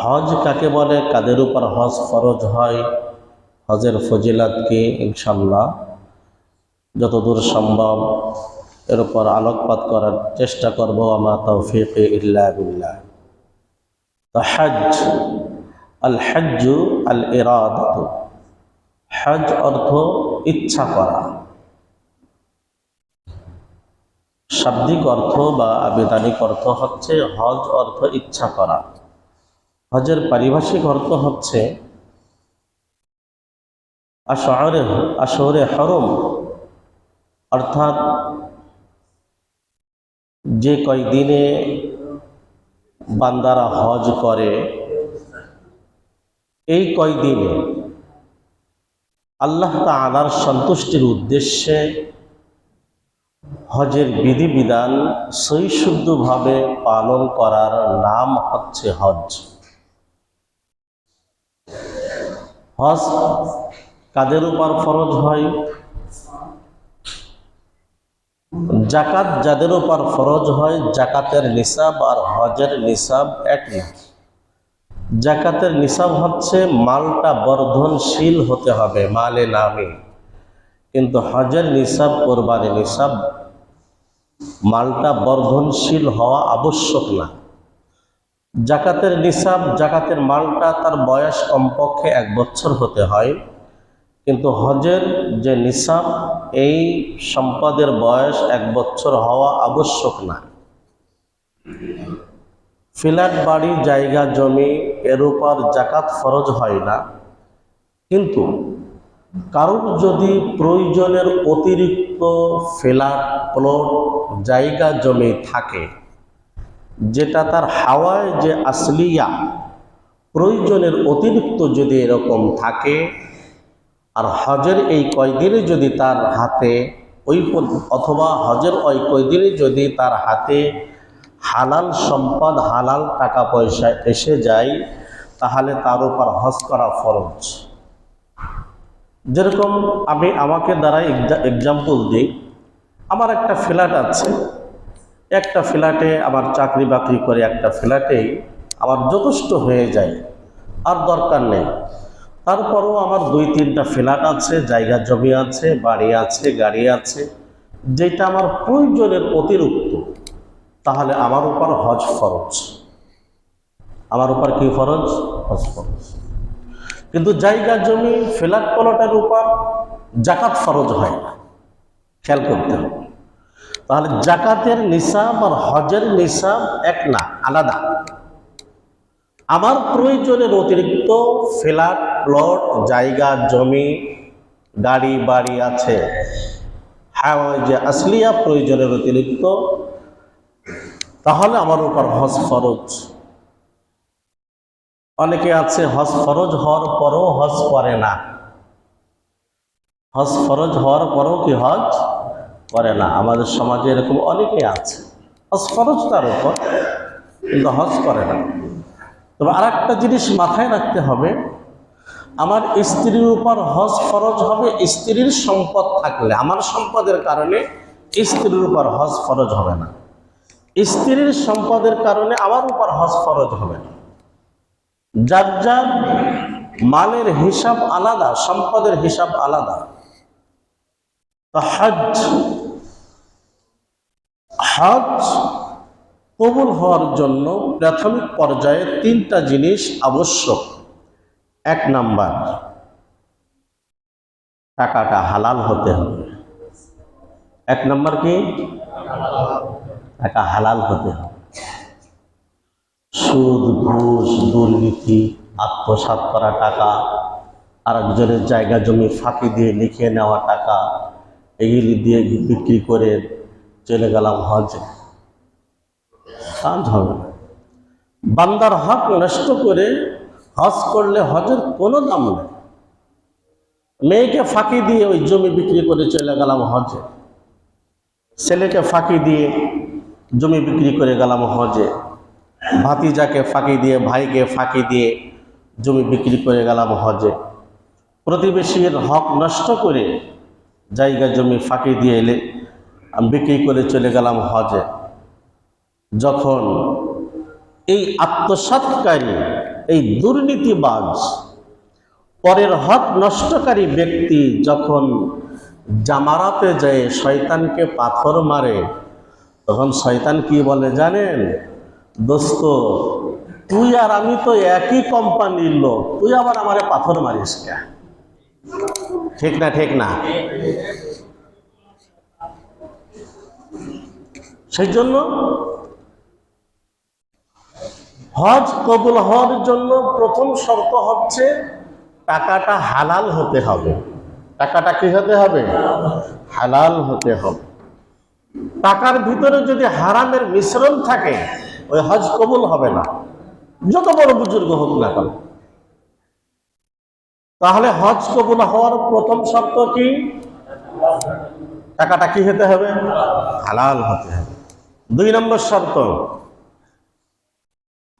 হজ কাকে বলে? কাদের উপর হজ ফরজ হয়? হজের ফজিলাত কি? ইনশাল্লাহ যতদূর সম্ভব এর উপর আলোকপাত করার চেষ্টা করব। আমার তৌফিক ইল্লা বিল্লাহ। তো হজ, আল হজ্জু আল ইরাদাতু। হজ অর্থ ইচ্ছা করা। শাব্দিক অর্থ বা আবেদানিক অর্থ হচ্ছে হজ অর্থ ইচ্ছা করা। হজের পারিভাষিক অর্থ হচ্ছে আশরে আশরে হরম, অর্থাৎ যে কয়দিনে বান্দারা হজ করে, এই কয়দিনে আল্লাহ তাআলার সন্তুষ্টির উদ্দেশ্যে হজের বিধিবিধান সৈশুদ্ধভাবে পালন করার নাম হচ্ছে হজ। হজ কাদের উপর ফরজ হয় জাকাত যাদের উপর ফরজ হয় জাকাতের নিসাব আর হজের নিসাব এক না। জাকাতের নিসাব হচ্ছে মালটা বর্ধনশীল হতে হবে, মালে নামে। কিন্তু হজের নিসাব কোরবানি নিসাব মালটা বর্ধনশীল হওয়া আবশ্যক না। জাকাতের নিসাব, জাকাতের মালটা তার বয়স কমপক্ষে এক বছর হতে হয়। কিন্তু হজের যে নিসাব, এই সম্পদের বয়স এক বছর হওয়া আবশ্যক না। ফ্ল্যাট, বাড়ি, জায়গা, জমি এর উপর জাকাত ফরজ হয় না। কিন্তু কারোর যদি প্রয়োজনের অতিরিক্ত ফ্ল্যাট প্লট জায়গা জমি থাকে, যেটা তার হাওয়ায় যে আসলিয়া, প্রয়োজনের অতিরিক্ত যদি এরকম থাকে, আর হজের এই কয়দিনে যদি তার হাতে ওই অথবা হজের ওই কয়দিনে যদি তার হাতে হালাল সম্পদ, হালাল টাকা পয়সা এসে যায়, তাহলে তার উপর হজ করা ফরজ। যেরকম আমি আমাকে দ্বারা এক্সাম্পল দিই, আমার একটা ফ্ল্যাট আছে। একটা ফ্ল্যাটে আমার চাকরি বাকরি করে একটা ফ্ল্যাটেই আমার যথেষ্ট হয়ে যায়, আর দরকার নেই। তারপরও আমার দুই তিনটা ফ্ল্যাট আছে, জায়গা জমি আছে, বাড়ি আছে, গাড়ি আছে, যেটা আমার প্রয়োজনের অতিরিক্ত, তাহলে আমার উপর হজ ফরজ। আমার উপর কি ফরজ? হজ ফরজ। কিন্তু জায়গা, জমি ফ্ল্যাট প্লটের উপর জাকাত ফরজ হয় না। খেয়াল করতে হবে। তাহলে জাকাতের নিসাব আর হজের নিসাব এক না, আলাদা। আমার প্রয়োজনের অতিরিক্ত ফ্ল্যাট প্লট, জায়গা, জমি, গাড়ি, বাড়ি আছে। হ্যাঁ যে আসলিয়া প্রয়োজনের অতিরিক্ত, তাহলে আমার উপর হজ ফরজ। অনেকে আছে, হজ ফরজ হওয়ার পরও হজ করে না। হজ ফরজ হওয়ার পরও কি হজ করে না? আমাদের সমাজে এরকম অনেকে আছে। হজ ফরজ তার উপর, কিন্তু হজ করে না। তবে আর একটা জিনিস মাথায় রাখতে হবে, আমার স্ত্রীর উপর হজ ফরজ হবে, স্ত্রীর সম্পদ থাকলে, আমার সম্পদের কারণে স্ত্রীর উপর হজ ফরজ হবে না। স্ত্রীর সম্পদের কারণে আমার উপর হজ ফরজ হবে না। যার যার মালের হিসাব আলাদা, সম্পদের হিসাব আলাদা। হজ হজ কবুল হওয়ার জন্য প্রাথমিক পর্যায়ে তিনটা জিনিস আবশ্যক। এক নাম্বার, টাকাটা হালাল হতে হবে। এক নাম্বার কি? টাকা হালাল হতে হবে। সুদ, ঘুষ, দুর্নীতি, আত্মসাৎ করা টাকা, আরেকজনের জায়গা জমি ফাঁকি দিয়ে লিখে নেওয়া টাকা, এগুলি দিয়ে বিক্রি করে চলে গেলাম হজে কাজ হবে বান্দার হক নষ্ট করে হজ করলে হজের কোনো দাম নেই। মেয়েকে ফাঁকি দিয়ে ওই জমি বিক্রি করে চলে গেলাম হজে ছেলেকে ফাঁকি দিয়ে জমি বিক্রি করে গেলাম হজে ভাতিজাকে ফাঁকি দিয়ে, ভাইকে ফাঁকি দিয়ে জমি বিক্রি করে গেলাম হজে। প্রতিবেশীর হক নষ্ট করে জায়গা জমি ফাঁকি দিয়ে এলে বিক্রি করে চলে গেলাম হজে। যখন এই আত্মসাৎকারী, এই দুর্নীতিবাজ, পরের হক নষ্টকারী ব্যক্তি যখন জামারাতে যায়, শয়তানকে পাথর মারে, তখন শয়তান কি বলে জানেন? দোস্ত, তুই আর আমি তো একই কোম্পানির লোক। তুই আবার আমারে পাথর মারিস কে? ঠিক না ঠিক না? সেই জন্য হজ কবুল হওয়ার জন্য প্রথম শর্ত হচ্ছে টাকাটা হালাল হতে হবে। টাকাটা কি হতে হবে? হালাল হতে হবে। টাকার ভিতরে যদি হারামের মিশ্রণ থাকে ওই হজ কবুল হবে না। যত বড় বুজুর্গ হোক না কেন। তাহলে হজ কবুল হওয়ার প্রথম শর্ত কি? টাকাটা কি হতে হবে? হালাল হতে হবে। দুই নম্বর শর্ত,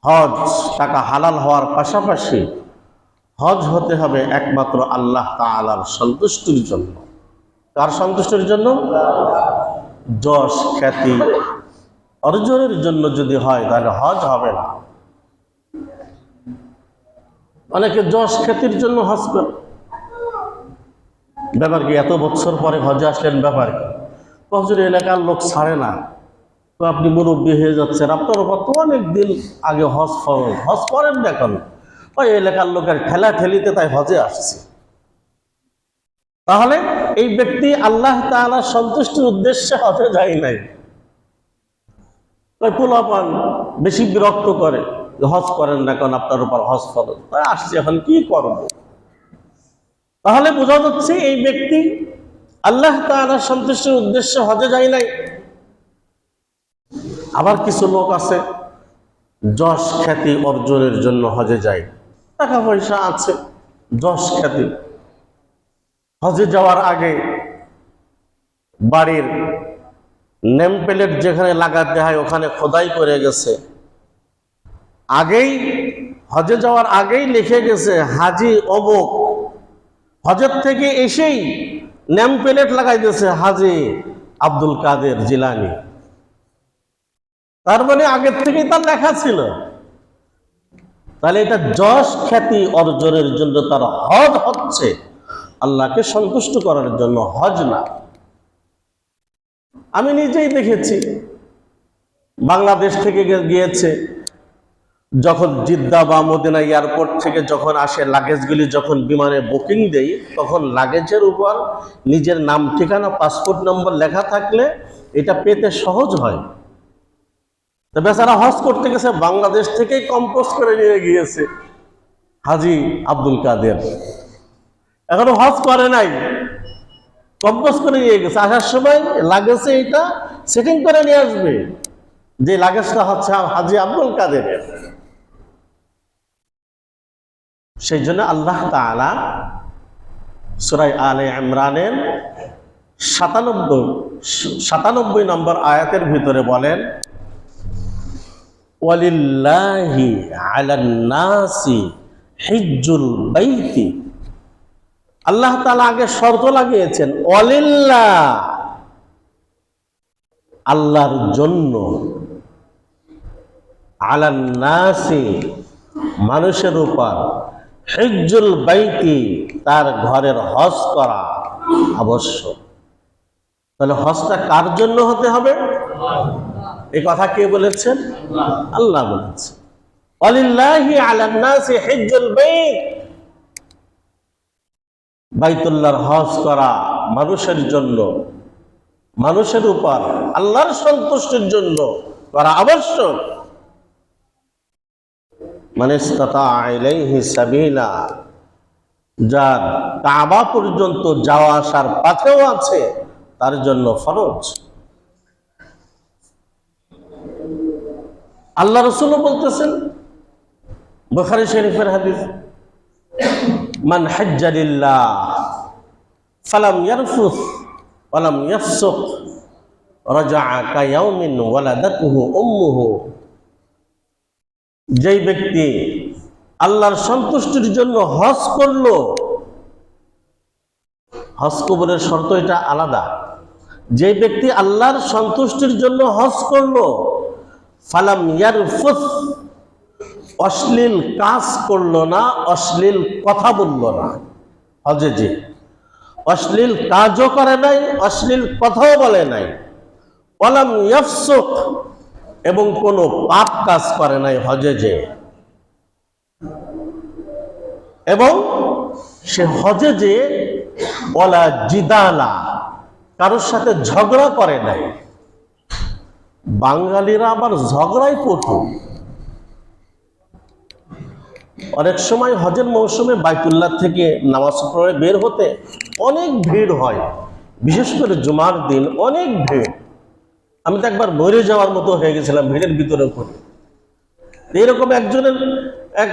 হজ টাকা হালাল হওয়ার পাশাপাশি হজ হতে হবে একমাত্র আল্লাহ তাআলার সন্তুষ্টির জন্য। কার সন্তুষ্টির জন্য? যশ খ্যাতি অর্জনের জন্য যদি হয়, তাহলে হজ হবে না। অনেকে যশ খ্যাতির জন্য হজ করে। ব্যাপার কি, এত বছর পরে হজে আসলেন ব্যাপার কি? হজের, এলাকার লোক ছাড়ে না। তো আপনি মুরব্বী হয়ে যাচ্ছেন। আপনার উপর তো অনেক দিন আগে হজ ফরজ। হজ করেন না কেন? ওই এলাকার লোকের ঠেলা ঠেলিতে তাই হজে আসছে। তাহলে এই ব্যক্তি আল্লাহ তাআলার সন্তুষ্টির উদ্দেশ্যে হজে যায় নাই। পোলাপান বেশি বিরক্ত করে হজ করেন না কেন আপনার উপর হজ ফরজ। তাই আসছে এখন, কি করব? তাহলে বোঝা যাচ্ছে এই ব্যক্তি আল্লাহ তাআলার সন্তুষ্টির উদ্দেশ্যে হজে যায় নাই। আবার কিছু লোক আছে, যশ খ্যাতি অর্জনের জন্য হজে যায়। টাকা পয়সা আছে, যশ খ্যাতি। হজে যাওয়ার আগে বাড়ির নেম প্লেট যেখানে লাগাতে হয়, ওখানে খোদাই করে গেছে। আগেই হজে যাওয়ার আগেই লিখে গেছে, হাজি অমুক হজের থেকে এসেই নেম প্লেট লাগাই দিয়েছে হাজি আব্দুল কাদের জিলানি। তার মানে আগের থেকেই তার লেখা ছিল। তাহলে এটা যশ খ্যাতি অর্জনের জন্য তার হজ হচ্ছে। আল্লাহকে সন্তুষ্ট করার জন্য হজ না। আমি নিজেই দেখেছি। বাংলাদেশ থেকে গিয়েছে। যখন জিদ্দা বা মদিনা এয়ারপোর্ট থেকে যখন আসে, লাগেজগুলি যখন বিমানে বুকিং দেই, তখন লাগেজের উপর নিজের নাম, ঠিকানা, পাসপোর্ট নম্বর লেখা থাকলে এটা পেতে সহজ হয়। তো বেচারা হজ করতে গেছে, বাংলাদেশ থেকেই কম্পোজ করে নিয়ে গিয়েছে। হাজি আব্দুল কাদের। এখনও হজ করে নাই। কম্পোজ করে নিয়ে গেছে। আসার সময় লাগেছে এটা সেটিং করে নিয়ে আসবে। যে লাগেজটা হচ্ছে হাজি আব্দুল কাদেরের। সেই জন্য আল্লাহ তাআলা সুরাই আলে ইমরানের সাতানব্বই সাতানব্বই নম্বর আয়াতের ভিতরে বলেন, ওয়ালিল্লাহি আলান নাসি হিজ্জুল বাইতি আল্লাহ তালা আগে শর্ত লাগিয়েছেন, ওয়ালিল্লাহ। আল্লাহর জন্য আলান নাসি, মানুষের উপর হিজ্জুল বাইতি, তার ঘরের হজ করা আবশ্যক। তাহলে হজটা কার জন্য হতে হবে? এই কথা কে বলেছেন? আল্লাহ বলেছেন। অলিল্লাহি আলান নাসি হিজ্জুল বাইত। বাইতুল্লাহর হজ করা মানুষের জন্য, মানুষের উপর আল্লাহর সন্তুষ্টির জন্য করা আবশ্যক। মানে সাবিলা, যার কাবা পর্যন্ত যাওয়া আসার পথেও আছে, তার জন্য ফরজ। আল্লাহ রসুলও বলতেছেন, বুখারী শরীফের হাদিস মান হাজ্জালিল্লাহ ফালাম ইয়ারফুস ওয়ালাম ইয়াফসুক। রাজাআ কায়াউমিন ওয়ালাদাতুহু উম্মুহু। যেই ব্যক্তি আল্লাহর সন্তুষ্টির জন্য হজ করল, হজ কবরের শর্ত এটা আলাদা। যে ব্যক্তি আল্লাহর সন্তুষ্টির জন্য হজ করল, ফালাম ইয়ারফুস অশ্লীল কাজ করল না, অশ্লীল কথা বলল না। হজে যে অশ্লীল কাজও করে নাই, অশ্লীল কথাও বলে নাই। অলাম ইয়াফসুক, এবং কোনো পাপ কাজ করে নাই হজে যে এবং সে হজে যে বলা জিদালা, কারোর সাথে ঝগড়া করে নাই। বাঙালিরা আবার ঝগড়াই প্রথম অনেক সময় হজের মৌসুমে বাইতুল্লাহ থেকে নামাজ পড়ে বের হতে অনেক ভিড় হয়। বিশেষ করে জুমার দিন অনেক ভিড়। আমি তো একবার মরে যাওয়ার মতো হয়ে গেছিলাম ভিড়ের ভিতরে করে। এরকম একজনের এক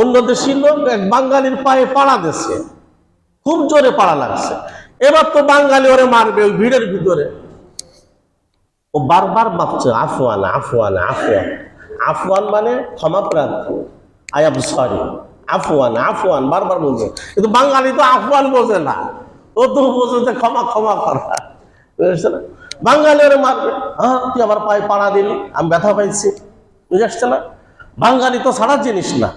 অন্য দেশি লোক এক বাঙালির পায়ে পাড়া দিচ্ছে খুব জোরে পাড়া লাগছে। এবার তো বাঙালি ওরে মারবে ওই ভিড়ের ভিতরে। ও বারবার মাপছে আফওয়ান আফওয়ান আফওয়ান। আফওয়ান মানে ক্ষমা প্রার্থী। I am sorry. আফওয়ান আফওয়ান, বারবার বলছে কিন্তু বাঙালি তো আফওয়ান বোঝে না। ও তো বোঝে ক্ষমা ক্ষমা করা। বুঝেছে না? বাঙালি মারবে। হ্যাঁ তুই আমার পায়ে পাড়া দিলি, আমি ব্যথা পাইছি। বুঝে আসছে না? বাঙালি তো ছাড়া জিনিস না।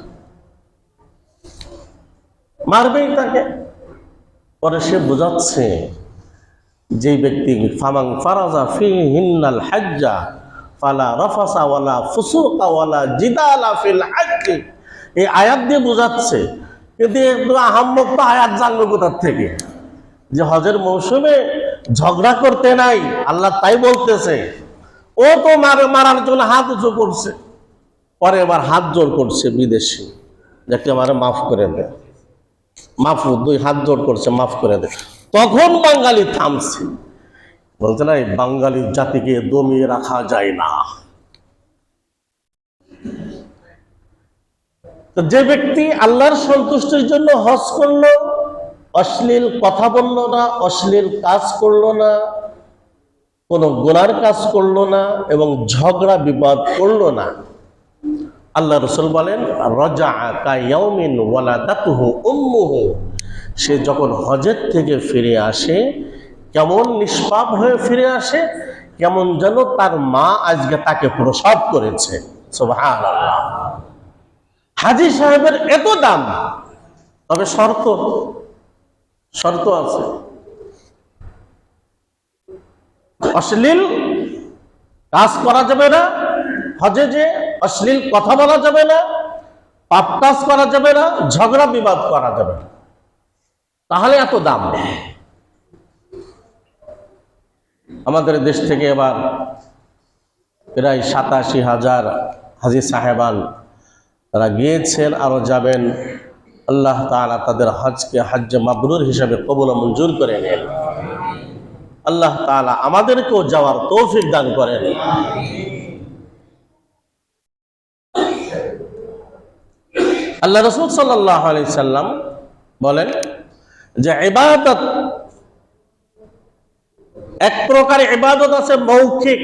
মারবেই তাকে। পরে সে বোঝাচ্ছে যে ব্যক্তি ফামাং ফারাজা ফি হিন্নাল হাজ্জা, ফালা রফাসা ওয়ালা ফুসুকা ওয়ালা জিদালা ফিল হাজ্জি। এই আয়াত দিয়ে বোঝাচ্ছে কিন্তু আহাম্মক তো আয়াত জানলো কোথার থেকে? যে হজের মৌসুমে ঝগড়া করতে নাই, আল্লাহ তাই বলতেছে, ও তো মারে, মারার জন্য হাত উঁচু করছে। পরে এবার হাত জোর করছে বিদেশি যাকে আমারে মাফ করে দে। মাফ দুই হাত জোর করছে, মাফ করে দে। তখন বাঙালি থামছে। বলছে না, এই বাঙালি জাতিকে দমিয়ে রাখা যায় না। তো যে ব্যক্তি আল্লাহর সন্তুষ্টির জন্য হজ করল, অশ্লীল কথা বলল না, অশ্লীল কাজ করল না, কোনো গুনার কাজ করল না এবং ঝগড়া, বিবাদ করল না, আল্লাহ রসুল বলেন রজা কায়াউমিন ওয়ালা দাতুহু উম্মুহু। সে যখন হজের থেকে ফিরে আসে, কেমন নিষ্পাপ হয়ে ফিরে আসে, কেমন যেন তার মা আজকে তাকে প্রসব করেছে। সুবহানাল্লাহ। হাজি সাহেবের এত দাম, তবে শর্ত শর্ত আছে। অশ্লীল কাজ করা যাবে না, হজে যে অশ্লীল কথা বলা যাবে না, পাপ কাজ করা যাবে না, ঝগড়া বিবাদ করা যাবে না। তাহলে এত দাম। আমাদের দেশ থেকে এবার প্রায় সাতাশি হাজার হাজি সাহেবান তারা গিয়েছেন, আরও যাবেন। আল্লাহ তাআলা তাদের হজকে হজ্জে মাবরুর হিসাবে কবুল মঞ্জুর করে নেন। আল্লাহ তাআলা আমাদেরকেও যাওয়ার তৌফিক দান করেন। আল্লাহ রসুল সাল্লাহ আলি সাল্লাম বলেন যে ইবাদত এক প্রকার ইবাদত আছে মৌখিক,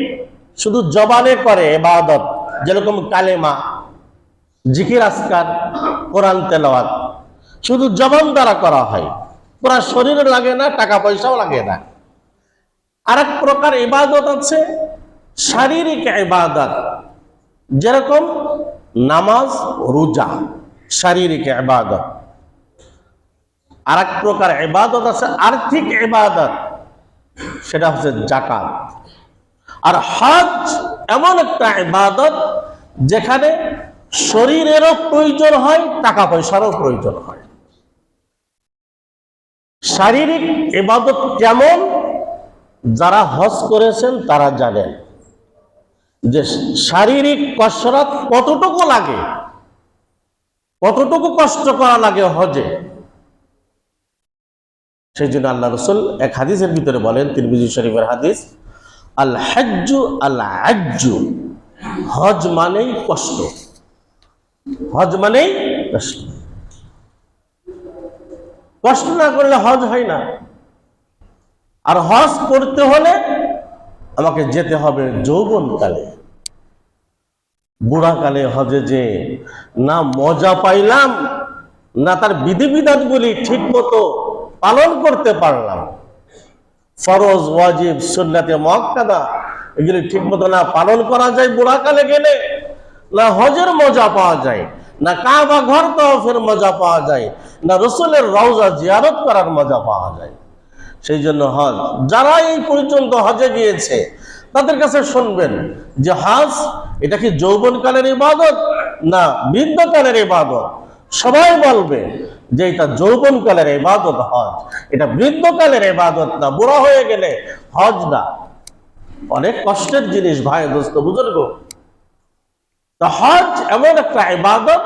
শুধু জবানে করে ইবাদত, যেরকম কালেমা। জিকির আসকার কোরআন তেলাওয়াত। শুধু জবান দ্বারা করা হয়। পুরা শরীরে লাগে না, টাকা পয়সাও লাগে না। আর এক প্রকার ইবাদত আছে, শারীরিক ইবাদত। যেরকম নামাজ, রোজা, শারীরিক ইবাদত। আর এক প্রকার ইবাদত আছে, আর্থিক ইবাদত। সেটা হচ্ছে জাকাত আর হজ এমন একটা ইবাদত যেখানে শরীরেরও প্রয়োজন হয় টাকা পয়সারও প্রয়োজন হয়। শারীরিক ইবাদত কেমন? যারা হজ করেছেন তারা জানেন যে শারীরিক কসরত কতটুকু লাগে, কতটুকু কষ্ট করা লাগে হজে। সেই জন্য আল্লাহ রসুল এক হাদিসের ভিতরে বলেন, তিরমিজি শরীফের হাদিস আল হাজ্জু আল আজ্জু হজ মানেই কষ্ট। হজ মানেই কষ্ট কষ্ট না করলে হজ হয় না। আর হজ করতে হলে আমাকে যেতে হবে যৌবনকালে। বুড়াকালে হজে যে না মজা পাইলাম, না তার বিধিবিধান গুলি ঠিক মতো পালন করতে পারলাম। ফরজ, ওয়াজিব, সুন্নাতে মক্কাদা এগুলি ঠিক মতো না পালন করা যায় বুড়াকালে গেলে। না হজের মজা পাওয়া যায়, না কাবা ঘর তফের মজা পাওয়া যায়, না রসুলের রওজা জিয়ারত করার মজা পাওয়া যায়। সেই জন্য হজ, যারা এই পর্যন্ত হজে গিয়েছে, তাদের কাছে শুনবেন যে হজ, এটা কি যৌবনকালের ইবাদত, না বৃদ্ধকালের ইবাদত? সবাই বলবে যে এটা যৌবনকালের ইবাদত হজ। এটা বৃদ্ধকালের ইবাদত না, বুড়া হয়ে গেলে হজ না। অনেক কষ্টের জিনিস ভাই, দোস্ত, বুজুর্গ। হজ এমন একটা ইবাদত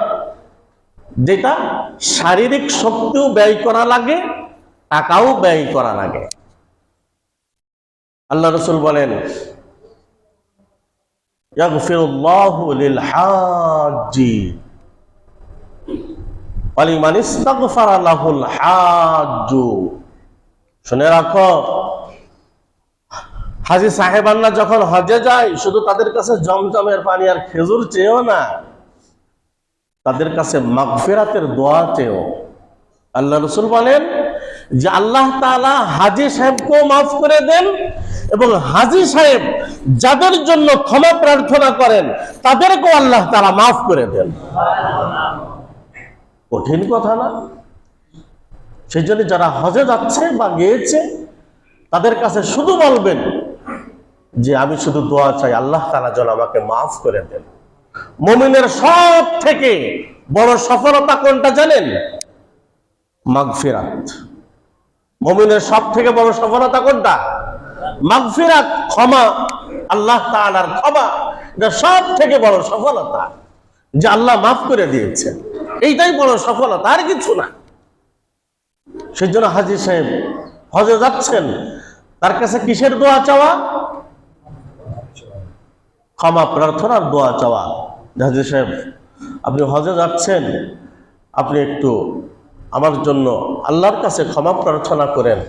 যেটা শারীরিক শক্তিও ব্যয় করা লাগে, টাকাও ব্যয় করা লাগে। আল্লাহ রসুল বলেন শুনে রাখো হাজি সাহেবান্না যখন হজে যায়, শুধু তাদের কাছে জমজমের পানি আর খেজুর চেয়েও না, তাদের কাছে মাগফেরাতের দোয়া চেয়েও। আল্লাহ রসুল বলেন যে আল্লাহ তাআলা হাজি সাহেবকেও মাফ করে দেন এবং হাজি সাহেব যাদের জন্য ক্ষমা প্রার্থনা করেন, তাদেরকেও আল্লাহ তাআলা মাফ করে দেন। কঠিন কথা না। সেই জন্য যারা হজে যাচ্ছে বা গিয়েছে, তাদের কাছে শুধু বলবেন যে আমি শুধু দোয়া চাই, আল্লাহ তাআলা যেন আমাকে মাফ করে দেন। মুমিনের সব থেকে বড় সফলতা কোনটা জানেন? মাগফিরাত। মুমিনের সব থেকে বড় সফলতা কোনটা? মাগফিরাত, ক্ষমা, আল্লাহ তাআলার ক্ষমা, এটা সব থেকে বড় সফলতা যে আল্লাহ মাফ করে দিয়েছেন। এইটাই বড় সফলতা, আর কিছু না। সেই জন্য হাজি সাহেব হজে যাচ্ছেন, তার কাছে কিসের দোয়া চাওয়া? ক্ষমা প্রার্থনার দোয়া চাওয়া। হাজি সাহেব, আপনি হজে যাচ্ছেন, আপনি একটু আমার জন্য আল্লাহর কাছে ক্ষমা প্রার্থনা করেন।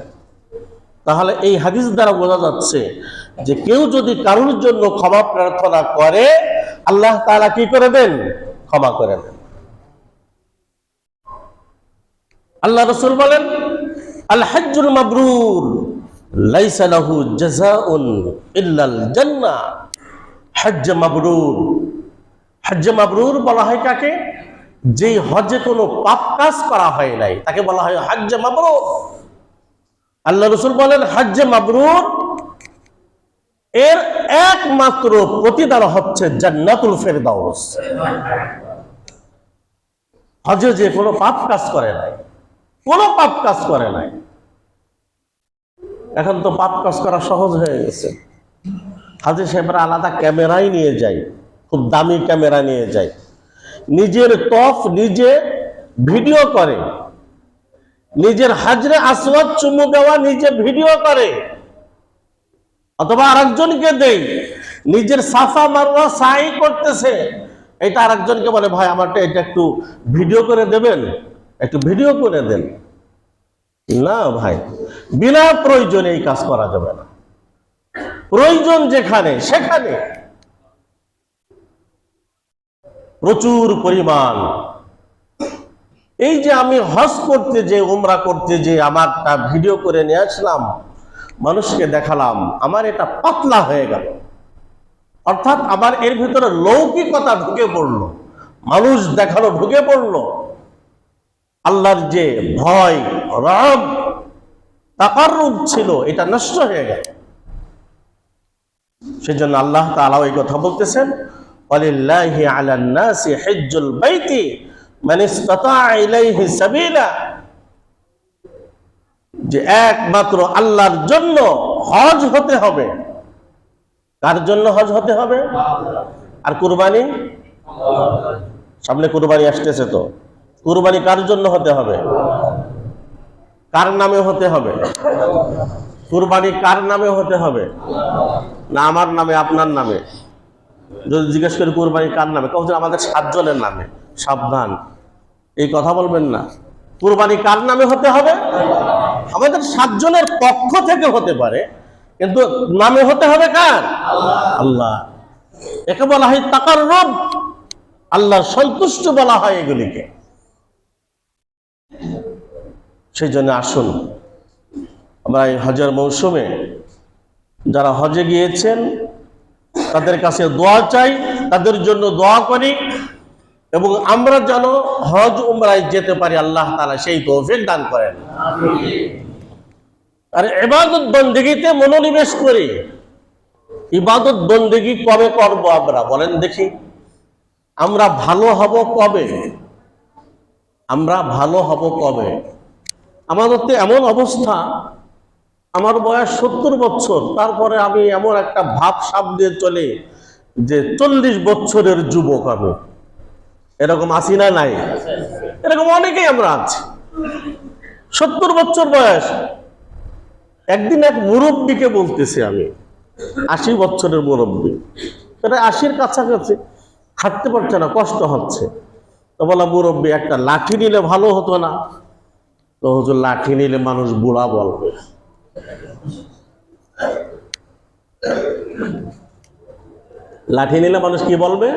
তাহলে এই হাদিস দ্বারা বোঝা যাচ্ছে যে কেউ যদি কারোর জন্য ক্ষমা প্রার্থনা করে, আল্লাহ তারা কি করে দেন? ক্ষমা করে দেন। আল্লাহ রসুল বলেন, আল হজ্জুল মাবরুর, লাইসা লাহু জাযাউন ইল্লাল জান্নাহ। হজ্জ মাবরুর। হজ্জ মাবরুর বলা হয় কাকে? যে হজে কোনো পাপ কাজ করা হয় নাই, তাকে বলা হয় হজ্জ মাবরুর। আল্লাহ রসুল বলেন, হজ্জ মাবরুর এর একমাত্র প্রতিদান হচ্ছে জান্নাতুল ফেরদাউস। হজে যে কোনো পাপ কাজ করে নাই, কোনো পাপ কাজ করে নাই। এখন তো পাপ কাজ করা সহজ হয়ে গেছে। হাজির সাহেবরা আলাদা ক্যামেরাই নিয়ে যায় খুব দামি ক্যামেরা নিয়ে যায় নিজের তফ নিজে ভিডিও করে। নিজের হাজরে আসওয়াদ চুমু দেওয়া নিজে ভিডিও করে। অথবা আরেকজনকে দেই, নিজের সাফা মারওয়া সাই করতেছে। এটা আরেকজনকে বলে, ভাই, আমারটা এটা একটু ভিডিও করে দেবেন? একটু ভিডিও করে দেন। না ভাই, বিনা প্রয়োজনে এই কাজ করা যাবে না। প্রয়োজন যেখানে, সেখানে। প্রচুর পরিমাণ। এই যে আমি হজ করতে যে, উমরা করতে যে, আমারটা ভিডিও করে নিয়ে আসলাম মানুষকে দেখালাম, আমার এটা পাতলা হয়ে গেল। অর্থাৎ আমার এর ভিতরে লৌকিকতা ঢুকে পড়ল, মানুষ দেখানো ঢুকে পড়ল। আল্লাহর যে ভয়, রব তাকার রূপ ছিল, এটা নষ্ট হয়ে গেল। সেজন্য আল্লাহ তাআলা এই কথা বলতেছেন, ওয়ালিল্লাহি আলান নাসি হিজ্জুল বাইতি, মান যে একমাত্র আল্লাহর জন্য হজ হতে হবে। কার জন্য হজ হতে হবে? আর কুরবানি? সামনে কুরবানি আসতেছে তো। কুরবানি কার জন্য হতে হবে? কার নামে হতে হবে? কুরবানি কার নামে হতে হবে? না আমার নামে, আপনার নামে? যদি জিজ্ঞেস করি, কুরবানি কার নামে? কখন আমাদের সাতজনের নামে, সাবধান। এই কথা বলবেন না। কুরবানি কার নামে হতে হবে? আমাদের সাতজনের পক্ষ থেকে হতে পারে, কিন্তু নামে হতে হবে কার? আল্লাহ। একে বলা হয় তাকার রব আল্লাহ সন্তুষ্ট বলা হয় এগুলিকে। সেই জন্য আসুন। আমরা এই হজের মৌসুমে যারা হজে গিয়েছেন, তাদের কাছে দোয়া চাই, তাদের জন্য দোয়া করি এবং আমরা যেন হজ উমরায় যেতে পারি, আল্লাহ তাআলা সেই তৌফিক দান করেন। আর এবাদত বন্দেগীতে মনোনিবেশ করি। ইবাদত বন্দেগী কবে করব আমরা, বলেন দেখি। আমরা ভালো হব কবে? আমরা ভালো হব কবে? আমাদের তো এমন অবস্থা আমার বয়স সত্তর বছর। তারপরে আমি এমন একটা ভাব সাপ দিয়ে চলে যে চল্লিশ বছরের যুবক আমি। এরকম আছি না নাই? এরকম অনেকেই আমরা আছি। সত্তর বছর বয়স। একদিন এক মুরব্বীকে বলতেছি আমি, আশি বছরের মুরব্বী। সেটা আশির কাছাকাছি, হাঁটতে পারছে না, কষ্ট হচ্ছে। তো বলা মুরব্বী, একটা লাঠি নিলে ভালো হতো না। তো হচ্ছে লাঠি নিলে মানুষ বুড়া বলবে। লাঠি নিলে মানুষ কি বলবে?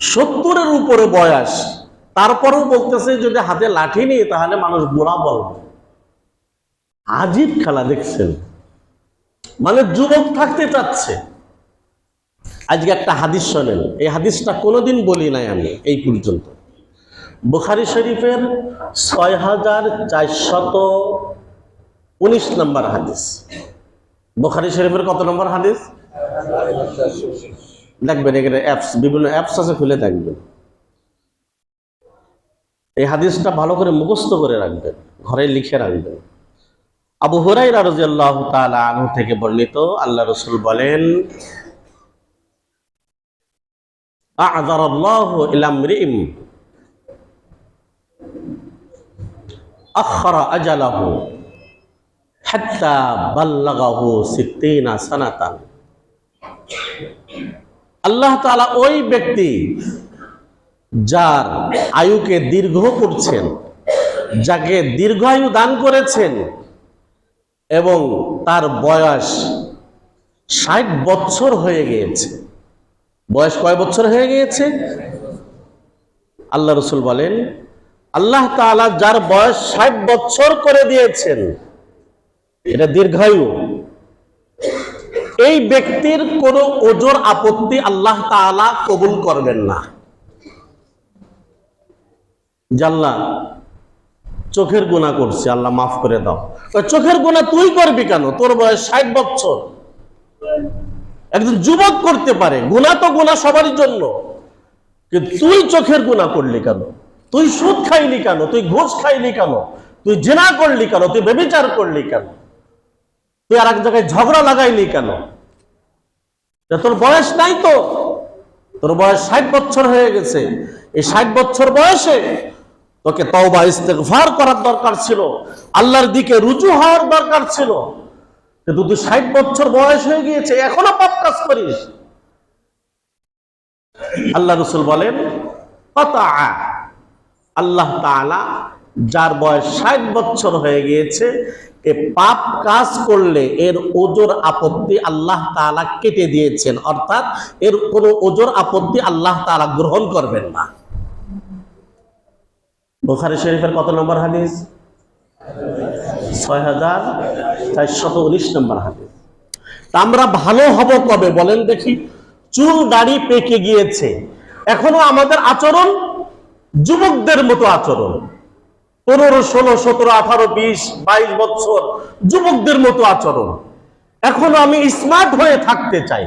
সত্তরের উপরে বয়স, তারপরেও বলতেছে যদি হাতে লাঠি নিয়ে তাহলে মানুষ বুড়া বলবে। আজীব খেলা দেখছেন। মানে যুবক থাকতে চাচ্ছে। আজকে একটা হাদিস শোনেন। এই হাদিসটা কোনোদিন বলি নাই আমি এই পর্যন্ত। বুখারি শরীফের ছয় হাজার চারশত উনিশ নম্বর হাদিস। বুখারি শরীফের কত নম্বর হাদিস? দেখবেন এখানে অ্যাপস বিভিন্ন অ্যাপস আছে, খুলে দেখবেন। এই হাদিসটা ভালো করে মুখস্থ করে রাখবেন, ঘরে লিখে রাখবেন। আবু হুরাইরা রাদিয়াল্লাহু তাআলা আনহু থেকে বর্ণিত, আল্লাহ রসুল বলেন আজালাহু। আল্লাহ ওই ব্যক্তি যার আয়ুকে দীর্ঘ করছেন, যাকে দীর্ঘায়ু দান করেছেন এবং তার বয়স ষাট বছর হয়ে গিয়েছে। বয়স কয় বছর হয়ে গিয়েছে? আল্লাহ রসুল বলেন, আল্লাহ তাআলা যার বয়স ষাট বছর করে দিয়েছেন এটা দীর্ঘায়ু। এই ব্যক্তির কোন ওজোর আপত্তি আল্লাহ তাআলা কবুল করবেন না। জাল্লা, চোখের গুণা করছি, আল্লাহ মাফ করে দাও। চোখের গুণা তুই করবি কেন? তোর বয়স ষাট বছর। একজন যুবক করতে পারে গুণা তো গুণা সবারই জন্য। তুই চোখের গুণা করলি কেন? তুই সুদ খাইলি কেন? তুই ঘুষ খাইলি কেন? তুই জেনা করলি কেন? তুই বেবিচার করলি কেন? তুই আর এক জায়গায় ঝগড়া লাগাইলি কেন? তোর বয়স নাই তো। তোর বয়স ষাট বছর হয়ে গেছে। এই ষাট বছর বয়সে তোকে তওবা, ইস্তেগফার করার দরকার ছিল। আল্লাহর দিকে রুজু হওয়ার দরকার ছিল। কিন্তু তুই ষাট বছর বয়স হয়ে গিয়েছে, এখনও পাপ কাজ করিস। আল্লাহ রসুল বলেন কতা আল্লাহ তাআলা যার বয়স ষাট বছর হয়ে গিয়েছে, এ পাপ কাজ করলে এর ওজোর আপত্তি আল্লাহ তাআলা কেটে দিয়েছেন। অর্থাৎ এর কোনো ওজোর আপত্তি আল্লাহ তাআলা গ্রহণ করবেন না। বুখারী শরীফের কত নম্বর হাদিস? ছয় হাজার চারশত উনিশ নম্বর হাদিস। তা আমরা ভালো হব কবে? বলেন দেখি। চুল দাড়ি পেকে গিয়েছে। এখনও আমাদের আচরণ যুবকদের মতো আচরণ। পনেরো, ষোলো, সতেরো, আঠারো, বিশ, বাইশ বছর যুবকদের মতো আচরণ। এখনও আমি স্মার্ট হয়ে থাকতে চাই।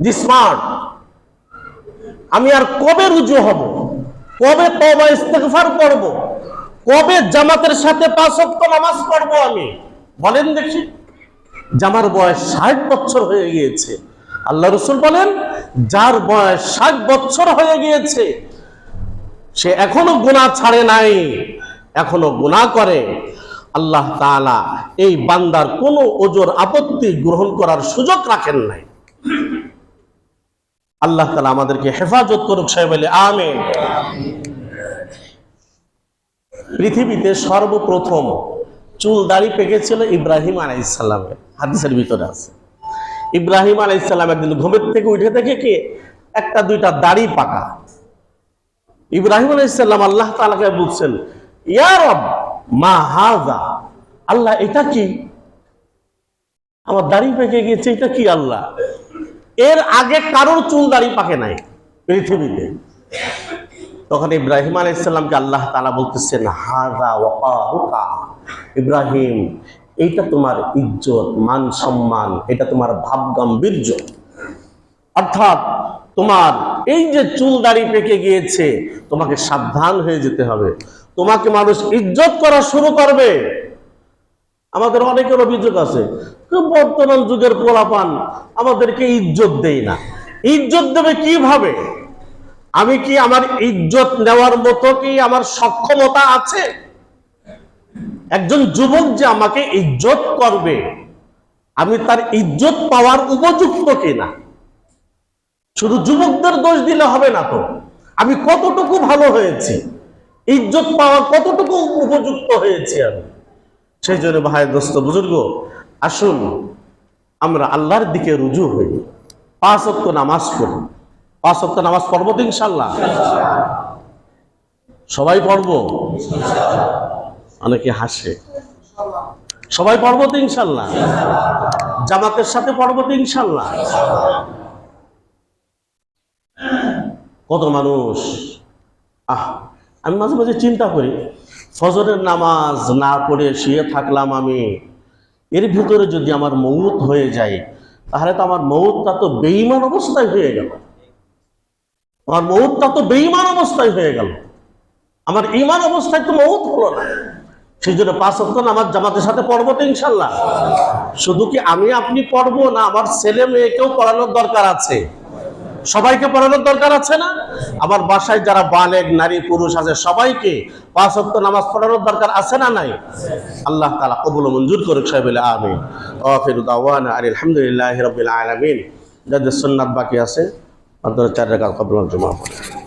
জি স্মার্ট আমি আর কবে রুজু হব? কবে তবা ইস্তেগফার করব? কবে জামাতের সাথে পাঁচ ওয়াক্ত নামাজ পড়ব আমি? বলেন দেখি। জামার বয়স ষাট বছর হয়ে গিয়েছে। আল্লাহ রসুল বলেন, যার বয়স ষাট বছর হয়ে গিয়েছে, সে এখনও গুণা ছাড়ে নাই। এখনও গুনাহ করে, আল্লাহ তাআলা এই বান্দার কোনো ওজোর আপত্তি গ্রহণ করার সুযোগ রাখেন নাই। আল্লাহ তাআলা আমাদেরকে হেফাজত করুক সাহেব আমিন। পৃথিবীতে সর্বপ্রথম চুল দাড়ি পেকেছিল ইব্রাহিম আলাইসাল্লামের হাদিসের ভিতরে আছে। ইব্রাহিম আলাইসাল্লাম একদিন ঘুমের থেকে উঠে দেখে কি, একটা দুইটা দাড়ি পাকা। ইব্রাহিম আলাইসাল্লাম আল্লাহ তাআলাকে বলছেন আল্লাহ এটা কি? আমার দাড়ি পেকে গিয়েছে, এটা কি আল্লাহ? এর আগে কারোর চুল দাড়ি পাকে নাই পৃথিবীতে। তখন ইব্রাহিম আলাইসাল্লামকে আল্লাহ তালা বলতেছেন, হাজা ইব্রাহিম, এইটা তোমার ইজ্জত, মান সম্মান, এটা তোমার ভাব গাম্ভীর্য অর্থাৎ তোমার এই যে চুল দাড়ি পেকে গিয়েছে, তোমাকে সাবধান হয়ে যেতে হবে। তোমাকে মানুষ ইজ্জত করা শুরু করবে। আমাদের অনেকের অভিযোগ আছে বর্তমান যুগের পোলাপান আমাদেরকে ইজ্জত দেই না। ইজ্জত দেবে কীভাবে? আমি কি আমার ইজ্জত নেওয়ার মতো কি আমার সক্ষমতা আছে? একজন যুবক যে আমাকে ইজ্জত করবে, আমি তার ইজ্জত পাওয়ার উপযুক্ত কিনা? শুধু যুবকদের দোষ দিলে হবে না তো। আমি কতটুকু ভালো হয়েছি? ইজ্জত পাওয়ার কতটুকু উপযুক্ত হয়েছি আমি? সেই জন্য ভাই দোস্ত, বুজুর্গ, আসুন আমরা আল্লাহর দিকে রুজু হই। পাঁচ নামাজ পড়ি। পাঁচ নামাজ পড়ব তো ইনশাল্লাহ সবাই পড়ব? অনেকে হাসে। সবাই পড়ব তো ইনশাল্লাহ জামাতের সাথে পড়ব তো ইনশাল্লাহ কত মানুষ? আহ আমি মাঝে মাঝে চিন্তা করি, ফজরের নামাজ না পড়ে শুয়ে থাকলাম আমি। এর ভিতরে যদি আমার মৌত হয়ে যায়, তাহলে তো আমার মৌতটা তো বেইমান অবস্থায় হয়ে গেল। আমার মৌতটা তো বেইমান অবস্থায় হয়ে গেল। আমার ইমান অবস্থায় তো মৌত হলো না। সেই জন্য পাঁচ অক্ট নামাজ জামাতের সাথে পড়ব তো ইনশাল্লাহ শুধু কি আমি আপনি পড়ব না, আমার ছেলে মেয়েকেও পড়ানোর দরকার আছে? সবাইকে পড়ানোর দরকার আছে না? আবার বাসায় যারা বালেক, নারী, পুরুষ আছে, সবাইকে পাঁচ অক্ট নামাজ পড়ানোর দরকার আছে না নাই? আল্লাহ তালা কবুল মঞ্জুর করুক সাহেব আমিন। আফির দাওয়ানা আর আলহামদুলিল্লাহ রবিল আলমিন। যাদের সুন্নাত বাকি আছে আপনারা চার রেখা কবুল জমা পড়ে।